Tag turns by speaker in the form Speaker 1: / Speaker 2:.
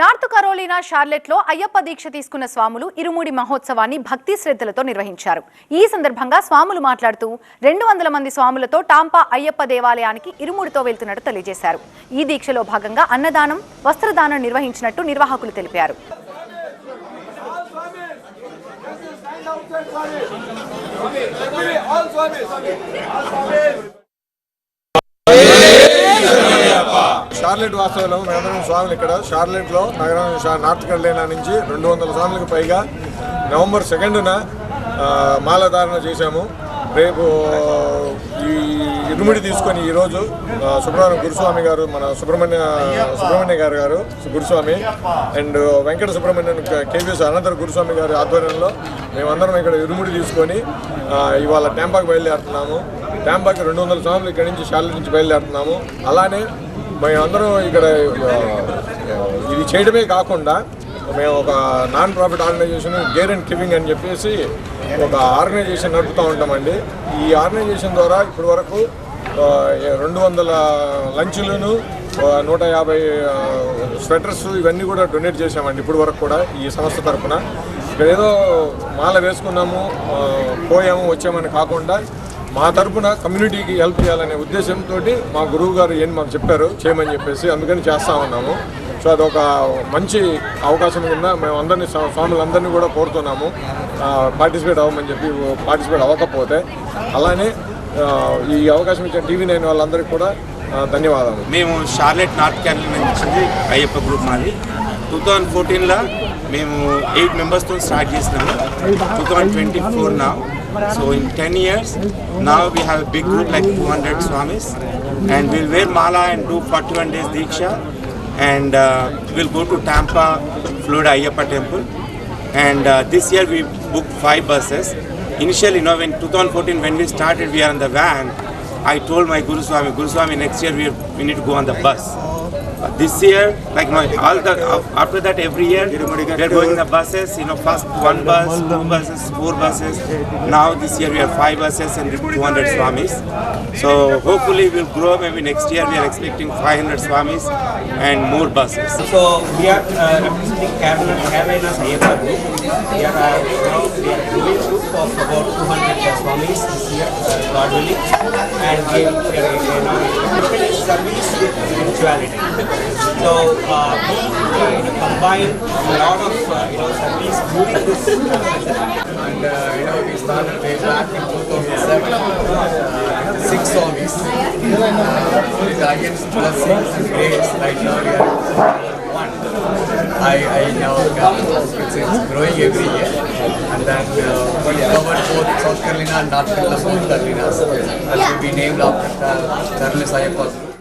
Speaker 1: North Carolina షార్లెట్లో అయ్యప్ప దీక్ష తీసుకున్న స్వాములు ఇరుముడి మహోత్సవాన్ని భక్తి శ్రద్ధలతో నిర్వహించారు. ఈ సందర్భంగా స్వాములు మాట్లాడుతూ రెండు వందల మంది స్వాములతో టాంపా అయ్యప్ప దేవాలయానికి ఇరుముడితో వెళ్తున్నట్టు తెలియజేశారు. ఈ దీక్షలో భాగంగా అన్నదానం వస్త్రదానం నిర్వహించినట్టు నిర్వాహకులు తెలిపారు.
Speaker 2: షార్లెట్ వాస్తవంలో మేమందరం స్వాములు ఇక్కడ. షార్లెట్లో నగరం నార్త్ కరోలినా నుంచి రెండు వందల స్వాములకు పైగా నవంబర్ సెకండున మాలధారణ చేశాము. రేపు ఈ ఇరుముడి తీసుకొని ఈరోజు ఆ, సుబ్రహ్మణ్య గురుస్వామి గారు మన సుబ్రహ్మణ్య సుబ్రహ్మణ్య గారు గారు గురుస్వామి అండ్ వెంకట సుబ్రహ్మణ్యం కేవీఎస్ అనంతర గురుస్వామి గారి ఆధ్వర్యంలో మేమందరం ఇక్కడ ఇరుముడి తీసుకొని ఇవాళ ట్యాంపాకి బయలుదేరుతున్నాము. ట్యాంపాకి రెండు వందల స్వాములు ఇక్కడి నుంచి షార్లెట్ నుంచి బయలుదేరుతున్నాము. అలానే మేమందరం ఇక్కడ ఇది చేయడమే కాకుండా మేము ఒక non profit organisation care and giving అని చెప్పేసి ఒక ఆర్గనైజేషన్ నడుపుతూ ఉంటామండి. ఈ ఆర్గనైజేషన్ ద్వారా ఇప్పటి వరకు రెండు వందల లంచ్లను నూట యాభై స్వెటర్స్ ఇవన్నీ కూడా డొనేట్ చేసామండి ఇప్పటి వరకు కూడా ఈ సంస్థ తరఫున ఇక్కడ ఏదో మాల వేసుకున్నాము పోయాము వచ్చామని కాకుండా మా తరపున కమ్యూనిటీకి హెల్ప్ చేయాలనే ఉద్దేశంతో మా గురువు గారు ఏం మాకు చెప్పారు చేయమని చెప్పేసి అందుకని చేస్తా ఉన్నాము. సో అదొక మంచి అవకాశం కింద మేము అందరినీ స్వాములందరినీ కూడా కోరుతున్నాము. పార్టిసిపేట్ అవ్వమని చెప్పి పార్టిసిపేట్ అవ్వకపోతే అలానే ఈ అవకాశం ఇచ్చిన టీవీ నైన్ వాళ్ళందరికీ కూడా ధన్యవాదాలు.
Speaker 3: మేము షార్లెట్ నార్త్ క్యారళ నుంచి అయ్యప్ప గ్రూప్ మాది. టూ థౌజండ్ ఫోర్టీన్లో మేము ఎయిట్ మెంబర్స్తో స్టార్ట్ చేసినాము. టూ థౌజండ్ ట్వంటీ ఫోర్ నా. So in 10 years, now we have a big group like 200 swamis and we'll wear mala and do 41 days diksha and uh, we'll go to Tampa, Florida Ayappa temple. And uh, this year we booked five buses. Initially, you know, in 2014 when we started, we are in the van. I told my Guru Swami, Guru Swami, next year we, we need to go on the bus. Uh, this year, like my all the uh, after that, every year we are going the buses. You know, first one bus, two buses, four buses. Now this year we have five buses and 200 swamis. So hopefully we'll grow. Maybe next year we are expecting 500 swamis and more buses.
Speaker 4: So we are uh, representing Kerala, Kerala group. We are, uh, now we are doing group of about 200 Swamis this year, uh, God willing. And we are you know, service with spirituality. So uh, we uh, combine a lot of uh, you know service during this uh,
Speaker 5: and uh, you know we started way back in 2007 uh, six songs uh, with against blessings and grace right now we one I, I now it's, it's growing every year and that uh, we covered both South Carolina and North Carolina both and will be named after the Charles Ayappa